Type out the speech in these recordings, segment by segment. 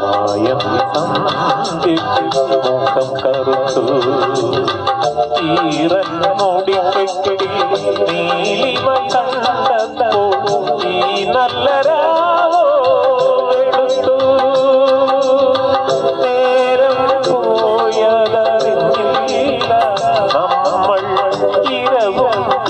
കായം മുഖം കറുത്തു. ഈറൻ മുടി നീലിവ കണ്ടപ്പോൾ ഈ നല്ല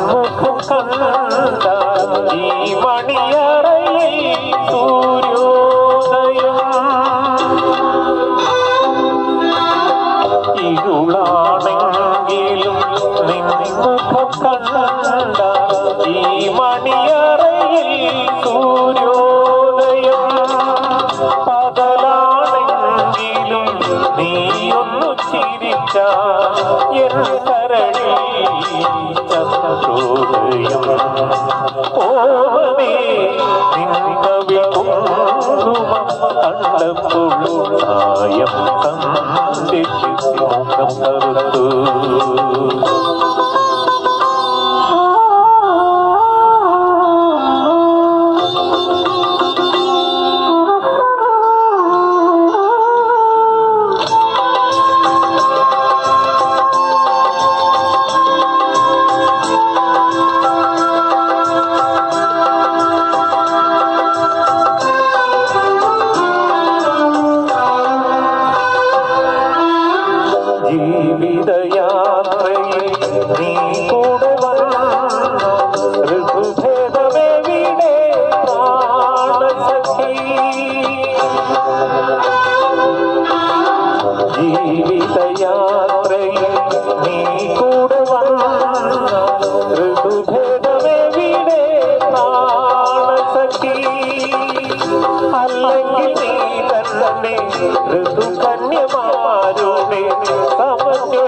നിൻമുഖം കണ്ട ഈ മണിയറയിൽ ഈ മണിയറയിൽ எரணி சத்தோதயம் போவே நின்றவி குங்குமம் கண்டப்புழுதாயம் தந்திச்சு முகம் கருத்து ജീവിതയാത്രയിൽ നീ കൂടെ ജീവിതയാത്രയിൽ നീ കൂടെ വന്ന ഋതുഭേദമെവിടെ പ്രാണസഖി അല്ലെങ്കിൽ നീ തന്നെ ഋതുകന്യമാരുടെ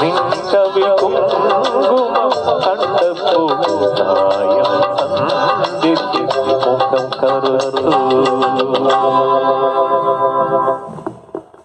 వింటవి కుంగుమ కండపు